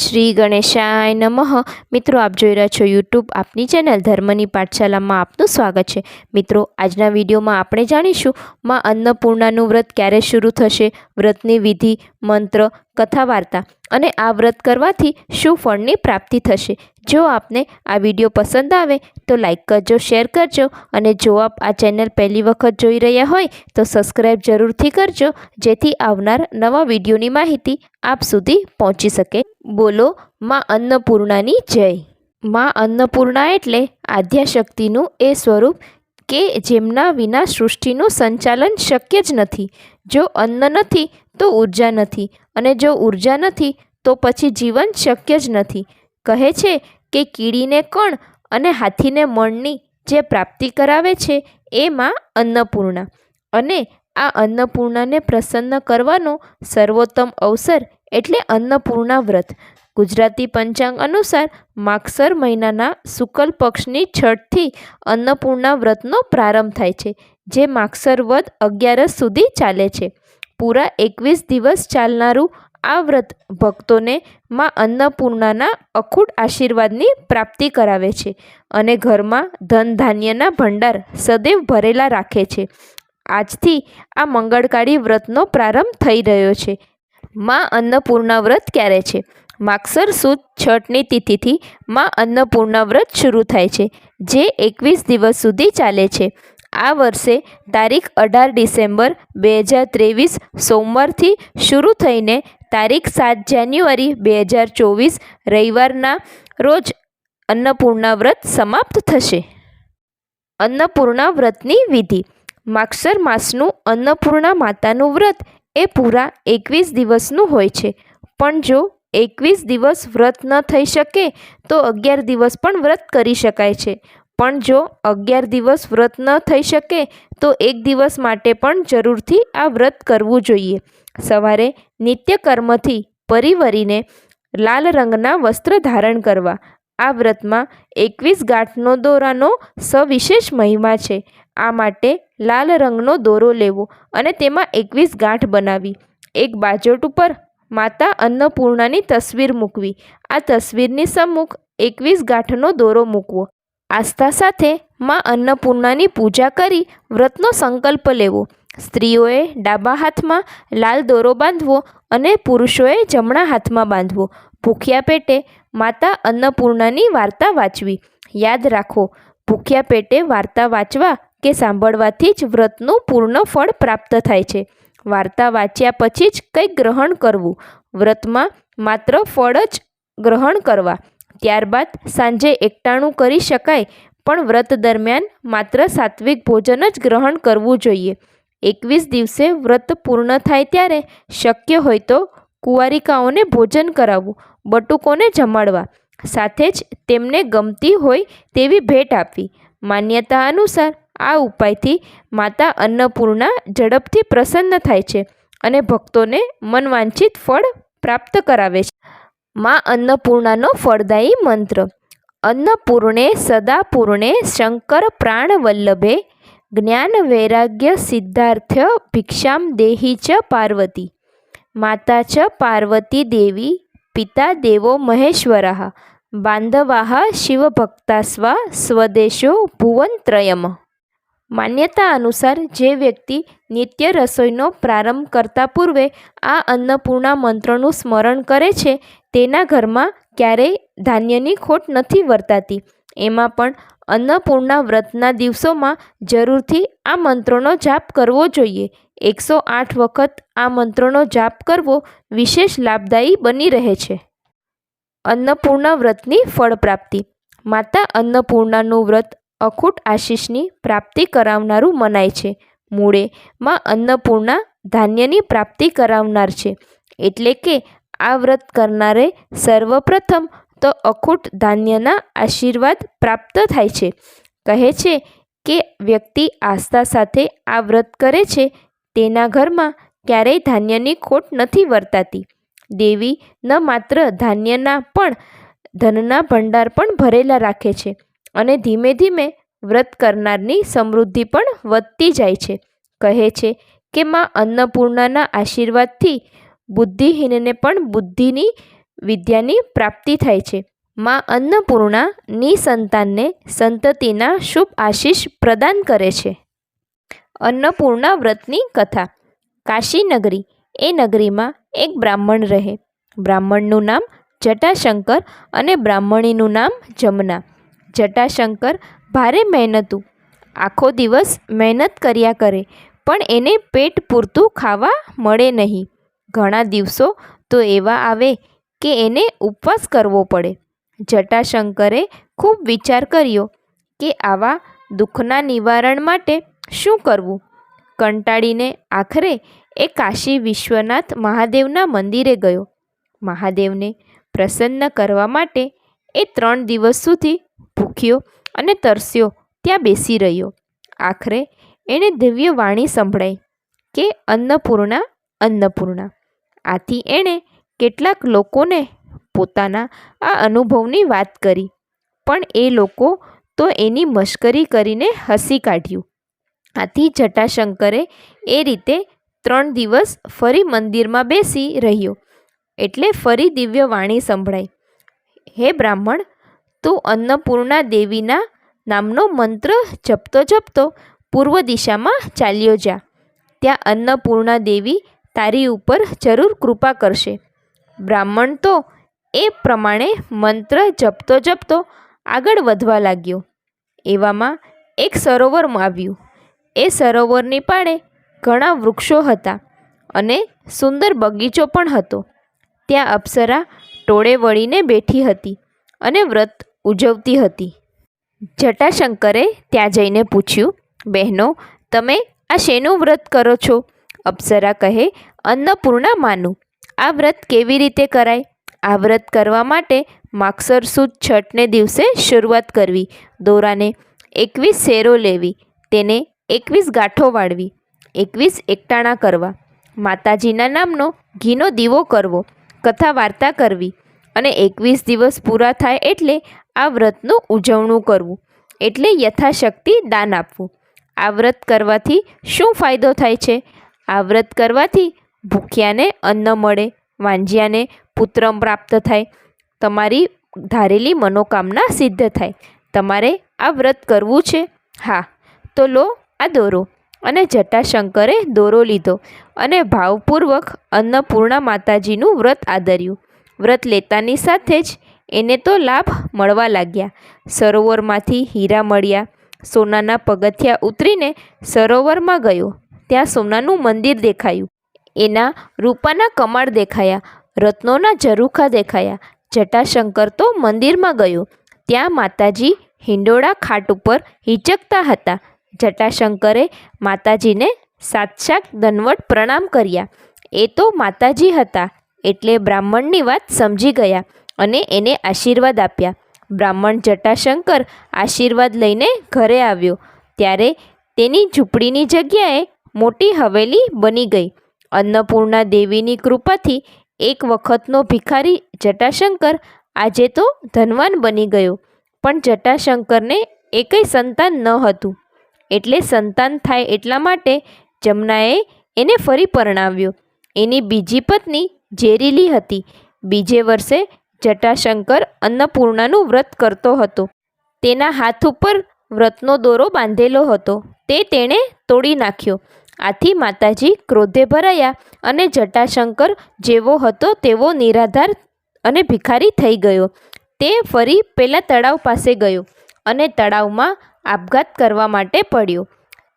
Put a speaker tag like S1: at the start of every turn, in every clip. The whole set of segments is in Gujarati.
S1: શ્રી ગણેશાય નમઃ. મિત્રો, આપ જોઈ રહ્યા છો યુટ્યુબ આપની ચેનલ ધર્મની પાઠશાલામાં આપનું સ્વાગત છે. મિત્રો, આજના વિડીયોમાં આપણે જાણીશું માં અન્નપૂર્ણાનું વ્રત ક્યારે શરૂ થશે? વ્રતની વિધિ, મંત્ર કથા વાર્તા અને આ વ્રત કરવાથી શું ફળની પ્રાપ્તિ થશે? જો આપને આ વીડિયો પસંદ આવે તો લાઈક કરજો, શેર કરજો અને જો આપ આ ચેનલ પહેલી વખત જોઈ રહ્યા હોય તો સબસ્ક્રાઈબ જરૂરથી કરજો જેથી આવનાર નવા વિડીયોની માહિતી આપ સુધી પહોંચી શકે. બોલો, માં અન્નપૂર્ણાની જય. માં અન્નપૂર્ણા એટલે આદ્યાશક્તિનું એ સ્વરૂપ કે જેમના વિના સૃષ્ટિનું સંચાલન શક્ય જ નથી. જો અન્ન નથી, તો ઊર્જા નથી અને જો ઊર્જા નથી, તો પછી જીવન શક્ય જ નથી. કહે છે કે કીડીને કણ અને હાથીને મણની જે પ્રાપ્તિ કરાવે છે એ માં અન્નપૂર્ણા અને આ અન્નપૂર્ણાને પ્રસન્ન કરવાનો સર્વોત્તમ અવસર એટલે અન્નપૂર્ણા વ્રત ગુજરાતી પંચાંગ અનુસાર માગસર મહિનાના શુક્લ પક્ષની છઠથી અન્નપૂર્ણા વ્રતનો પ્રારંભ થાય છે, જે માગસર વદ અગિયારસ સુધી ચાલે છે. પૂરા એકવીસ દિવસ ચાલનારું આ વ્રત ભક્તોને માં અન્નપૂર્ણાના અખૂટ આશીર્વાદની પ્રાપ્તિ કરાવે છે અને ઘરમાં ધન ધાન્યના ભંડાર સદૈવ ભરેલા રાખે છે. આજથી આ મંગળકાળી વ્રતનો પ્રારંભ થઈ રહ્યો છે. માં અન્નપૂર્ણા વ્રત ક્યારે છે? માગસર સુદ છઠની તિથિથી માં અન્નપૂર્ણા વ્રત શરૂ થાય છે, જે એકવીસ દિવસ સુધી ચાલે છે. આ વર્ષે તારીખ અઢાર ડિસેમ્બર બે હજાર ત્રેવીસ સોમવારથી શરૂ થઈને તારીખ સાત જાન્યુઆરી બે હજાર ચોવીસ રવિવારના રોજ અન્નપૂર્ણા વ્રત સમાપ્ત થશે. અન્નપૂર્ણા વ્રતની વિધિ. માગસર માસનું અન્નપૂર્ણા માતાનું વ્રત એ પૂરા એકવીસ દિવસનું હોય છે. પણ જો એકવીસ દિવસ વ્રત ન થઈ શકે તો અગિયાર દિવસ પણ વ્રત કરી શકાય છે. પણ જો અગિયાર દિવસ વ્રત ન થઈ શકે તો એક દિવસ માટે પણ જરૂરથી આ વ્રત કરવું જોઈએ. સવારે નિત્યકર્મથી પરિવરીને લાલ રંગના વસ્ત્ર ધારણ કરવા. આ વ્રતમાં એકવીસ ગાંઠનો દોરાનો સવિશેષ મહિમા છે. આ માટે લાલ રંગનો દોરો લેવો અને તેમાં એકવીસ ગાંઠ બનાવી. એક બાજોટ ઉપર માતા અન્નપૂર્ણાની તસવીર મૂકવી. આ તસવીરની સમ્મુખ એકવીસ ગાંઠનો દોરો મૂકવો. આસ્થા સાથે માં અન્નપૂર્ણાની પૂજા કરી વ્રતનો સંકલ્પ લેવો. સ્ત્રીઓએ ડાબા હાથમાં લાલ દોરો બાંધવો અને પુરુષોએ જમણા હાથમાં બાંધવો. ભૂખ્યા પેટે માતા અન્નપૂર્ણાની વાર્તા વાંચવી. યાદ રાખો, ભૂખ્યા પેટે વાર્તા વાંચવા કે સાંભળવાથી જ વ્રતનું પૂર્ણ ફળ પ્રાપ્ત થાય છે. વાર્તા વાંચ્યા પછી જ કંઈક ગ્રહણ કરવું. વ્રતમાં માત્ર ફળ જ ગ્રહણ કરવા. ત્યારબાદ સાંજે એકટાણું કરી શકાય, પણ વ્રત દરમિયાન માત્ર સાત્વિક ભોજન જ ગ્રહણ કરવું જોઈએ. એકવીસ દિવસે વ્રત પૂર્ણ થાય ત્યારે શક્ય હોય તો કુંવારિકાઓને ભોજન કરાવવું, બટુકોને જમાડવા. સાથે જ તેમને ગમતી હોય તેવી ભેટ આપવી. માન્યતા અનુસાર આ ઉપાયથી માતા અન્નપૂર્ણા ઝડપથી પ્રસન્ન થાય છે અને ભક્તોને મનવાંછિત ફળ પ્રાપ્ત કરાવે છે. મા અન્નપૂર્ણાનો ફળદાયી મંત્ર. અન્નપૂર્ણે સદાપૂર્ણે શંકર પ્રાણવલ્લભે જ્ઞાન વૈરાગ્ય સિદ્ધાર્થ ભિક્ષામ દેહી ચ પાર્વતી. માતા ચ પાર્વતી દેવી, પિતા દેવો મહેશ્વરા. બાંધવા શિવભક્તાસ્વા સ્વદેશો ભુવનત્રયમ માન્યતા અનુસાર જે વ્યક્તિ નિત્ય રસોઈનો પ્રારંભ કરતા પૂર્વે આ અન્નપૂર્ણા મંત્રનું સ્મરણ કરે છે, તેના ઘરમાં ક્યારેય ધાન્યની ખોટ નથી વર્તાતી. એમાં પણ અન્નપૂર્ણા વ્રતના દિવસોમાં જરૂરથી આ મંત્રોનો જાપ કરવો જોઈએ. એકસો આઠ વખત આ મંત્રોનો જાપ કરવો વિશેષ લાભદાયી બની રહે છે. અન્નપૂર્ણા વ્રતની ફળ પ્રાપ્તિ માતા અન્નપૂર્ણાનું વ્રત અખૂટ આશીષની પ્રાપ્તિ કરાવનારું મનાય છે. મૂળે માં અન્નપૂર્ણા ધાન્યની પ્રાપ્તિ કરાવનાર છે. એટલે કે આ વ્રત કરનારે સર્વપ્રથમ તો અખૂટ ધાન્યના આશીર્વાદ પ્રાપ્ત થાય છે. કહે છે કે વ્યક્તિ આસ્થા સાથે આ વ્રત કરે છે, તેના ઘરમાં ક્યારેય ધાન્યની ખોટ નથી વર્તાતી. દેવી ન માત્ર ધાન્યના પણ ધનના ભંડાર પણ ભરેલા રાખે છે. અને ધીમે ધીમે વ્રત કરનારની સમૃદ્ધિ પણ વધતી જાય છે. કહે છે કે માં અન્નપૂર્ણાના આશીર્વાદથી બુદ્ધિહીનને પણ બુદ્ધિની વિદ્યાની પ્રાપ્તિ થાય છે. માં અન્નપૂર્ણા નિસંતાનને સંતતિના શુભ આશીષ પ્રદાન કરે છે. અન્નપૂર્ણા વ્રતની કથા. કાશી નગરી એ નગરીમાં એક બ્રાહ્મણ રહે. બ્રાહ્મણનું નામ જટાશંકર અને બ્રાહ્મણીનું નામ જમના. જટાશંકર ભારે મહેનતું આખો દિવસ મહેનત કર્યા કરે, પણ એને પેટ પૂરતું ખાવા મળે નહીં. ઘણા દિવસો તો એવા આવે કે એને ઉપવાસ કરવો પડે. જટાશંકરે ખૂબ વિચાર કર્યો કે આવા દુઃખના નિવારણ માટે શું કરવું? કંટાળીને આખરે એ કાશી વિશ્વનાથ મહાદેવના મંદિરે ગયો. મહાદેવને પ્રસન્ન કરવા માટે એ ત્રણ દિવસ સુધી ભૂખ્યો અને તરસ્યો, ત્યાં બેસી રહ્યો. આખરે એણે દિવ્ય વાણી સંભળાઈ કે અન્નપૂર્ણા અન્નપૂર્ણા. આથી એણે કેટલાક લોકોને પોતાના આ અનુભવની વાત કરી, પણ એ લોકો તો એની મશ્કરી કરીને હસી કાઢ્યું. આથી જટાશંકરે એ રીતે ત્રણ દિવસ ફરી મંદિરમાં બેસી રહ્યો, એટલે ફરી દિવ્ય વાણી સંભળાઈ. હે બ્રાહ્મણ તું અન્નપૂર્ણા દેવીના નામનો મંત્ર જપતો જપતો પૂર્વ દિશામાં ચાલ્યો જા. ત્યાં અન્નપૂર્ણા દેવી તારી ઉપર જરૂર કૃપા કરશે. બ્રાહ્મણ તો એ પ્રમાણે મંત્ર જપતો જપતો આગળ વધવા લાગ્યો. એવામાં એક સરોવર આવ્યું. એ સરોવરની પાળે ઘણા વૃક્ષો હતા અને સુંદર બગીચો પણ હતો. ત્યાં અપ્સરા ટોળે વળીને બેઠી હતી અને વ્રત ઉજવતી હતી. જટાશંકરે ત્યાં જઈને પૂછ્યું, બહેનો, તમે આ શેનું વ્રત કરો છો? અપ્સરા કહે, અન્નપૂર્ણા માનું. આ વ્રત કેવી રીતે કરાય? આ વ્રત કરવા માટે માક્ષર સુદ છઠને દિવસે શરૂઆત કરવી. દોરાને એકવીસ શેરો લેવી. તેને એકવીસ ગાંઠો વાળવી. એકવીસ એકટાણા કરવા. માતાજીના નામનો ઘીનો દીવો કરવો. કથા વાર્તા કરવી. અને એકવીસ દિવસ પૂરા થાય એટલે આ વ્રતનું ઉજવણું કરવું, એટલે યથાશક્તિ દાન આપવું. આ વ્રત કરવાથી શું ફાયદો થાય છે? આ વ્રત કરવાથી ભૂખ્યાને અન્ન મળે, વાંજ્યાને પુત્ર પ્રાપ્ત થાય, તમારી ધારેલી મનોકામના સિદ્ધ થાય. તમારે આ વ્રત કરવું છે? હા, તો લો આ દોરો અને જટાશંકરે દોરો લીધો અને ભાવપૂર્વક અન્નપૂર્ણા માતાજીનું વ્રત આદર્યું. વ્રત લેતાની સાથે જ એને તો લાભ મળવા લાગ્યા. સરોવરમાંથી હીરા મળ્યા. સોનાના પગથિયા ઉતરીને સરોવરમાં ગયો. ત્યાં સોનાનું મંદિર દેખાયું. એના રૂપાના કમાળ દેખાયા. રત્નોના ઝરૂખા દેખાયા. જટાશંકર તો મંદિરમાં ગયો. ત્યાં માતાજી હિંડોળા ખાટ ઉપર હિચકતા હતા. જટાશંકરે માતાજીને સાક્ષાત ધનવટ પ્રણામ કર્યા. એ તો માતાજી હતા. એટલે બ્રાહ્મણની વાત સમજી ગયા. અને એને આશીર્વાદ આપ્યા. બ્રાહ્મણ જટાશંકર આશીર્વાદ લઈને ઘરે આવ્યો. ત્યારે તેની ઝૂંપડીની જગ્યાએ મોટી હવેલી બની ગઈ. અન્નપૂર્ણા દેવીની કૃપાથી એક વખતનો ભિખારી જટાશંકર આજે તો ધનવાન બની ગયો. પણ જટાશંકરને એકેય સંતાન ન હતું. એટલે સંતાન થાય એટલા માટે જમનાએ એને ફરી પરણાવ્યો. એની બીજી પત્ની ઝેરીલી હતી. બીજે વર્ષે જટાશંકર અન્નપૂર્ણાનું વ્રત કરતો હતો. તેના હાથ ઉપર વ્રતનો દોરો બાંધેલો હતો. તે તેણે તોડી નાખ્યો. આથી માતાજી ક્રોધે ભરાયા અને જટાશંકર જેવો હતો તેવો નિરાધાર અને ભિખારી થઈ ગયો. તે ફરી પેલા તળાવ પાસે ગયો અને તળાવમાં આપઘાત કરવા માટે પડ્યો.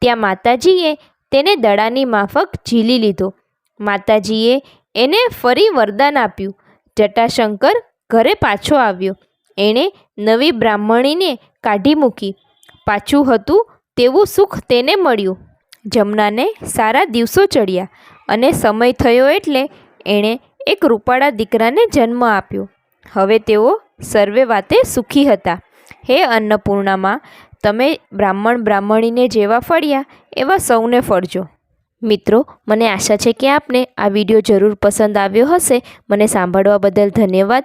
S1: ત્યાં માતાજીએ તેને દડાની માફક ઝીલી લીધો. માતાજીએ એને ફરી વરદાન આપ્યું. જટાશંકર ઘરે પાછો આવ્યો. એણે નવી બ્રાહ્મણીને કાઢી મૂકી. પાછું હતું તેવું સુખ તેને મળ્યું. જમનાને સારા દિવસો ચડ્યા અને સમય થયો એટલે એણે એક રૂપાળા દીકરાને જન્મ આપ્યો. હવે તેઓ સર્વે વાતે સુખી હતા. હે અન્નપૂર્ણામાં, તમે બ્રાહ્મણ બ્રાહ્મણીને જેવા ફળ્યા એવા સૌને ફળજો. મિત્રો, મને આશા છે કે આપને આ વીડિયો જરૂર પસંદ આવ્યો હશે. મને સાંભળવા બદલ ધન્યવાદ.